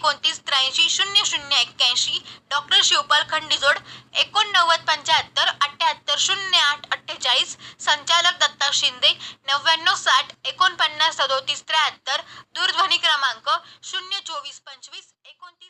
एकोणतीस त्र्याऐंशी शून्य शून्य एक्क्याऐंशी डॉक्टर शिवपाल खंडीजोड एकोणनव्वद पंच्याहत्तर अठ्ठ्याहत्तर शून्य आठ अठ्ठेचाळीस संचालक दत्ता शिंदे नव्याण्णव साठ एकोणपन्नास सदोतीस त्र्याहत्तर दूरध्वनी क्रमांक शून्य चोवीस पंचवीस एकोणतीस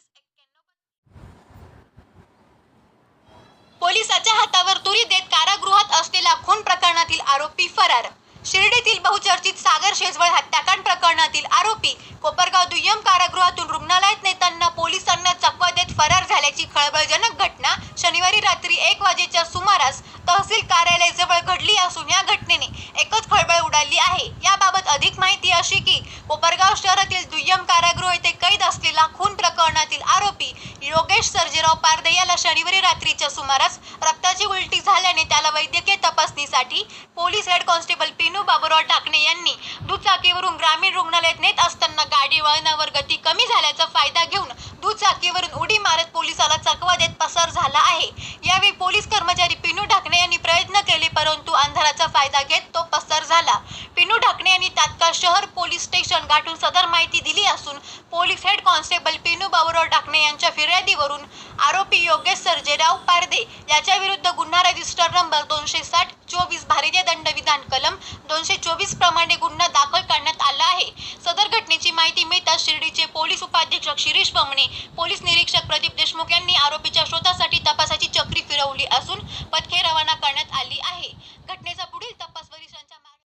पोलिसाच्या हातावर तुरी देत कारागृहात असलेला खून प्रकरणातील आरोपी फरार. शिर्डीतील बहुचर्चित सागर शेजवळ हत्याकांड प्रकरणातील आरोपी कोपरगाव दुय्यम कारागृहातून रुग्णालयात नेताना पोलिसांना चकवा देत फरार झाल्याची खळबळजनक घटना शनिवारी रात्री एक वाजेच्या सुमारास तहसील कार्यालयाजवळ घडली असून या घटनेने एकच खळबळ उडाली आहे. याबाबत अधिक माहिती अशी की कोपरगाव शहरातील दुय्यम कारागृह येथे कैद असलेला खून प्रकरणातील आरोपी योगेश सर्जेराव पारदे याला शनिवारी रात्रीच्या सुमारास रक्ताची उलटी झाल्याने त्याला वैद्यकीय तपासणीसाठी police head constable Pinu Baburao Thakne यांनी दुचाकीवरून ग्रामीण रुग्णालयात नेत असताना गाडी वळणावर गती कमी झाल्याचा फायदा घेऊन दुचाकीवरून उडी मारत पोलिसाला चकवा देत पसार झाला आहे. यावेळी पोलीस कर्मचारी पिनू ढाकणे यांनी प्रयत्न केले परंतु अंधाराचा फायदा घेत तो पसार झाला. पिनू ढाकणे यांनी तात्काळ शहर पोलीस स्टेशन गाठून सदर माहिती दिली असून police head constable Pinu Baburao Dhakne यांच्या फिर्यादीवरून आरोपी योगेश सर्जेराव पारदे याच्या विरुद्ध गुन्हा रजिस्टर नंबर दोनशे साठ चोवीस भारतीय दंडविधान कलम चोवीस प्रमाणे गुन्हा दाखल करण्यात आला आहे. सदर घटनेची माहिती मिळताच शिर्डीचे पोलीस उपाधीक्षक शिरीष बमणे पोलीस निरीक्षक प्रदीप देशमुख यांनी आरोपीच्या शोधासाठी तपासाची चक्री फिरवली असून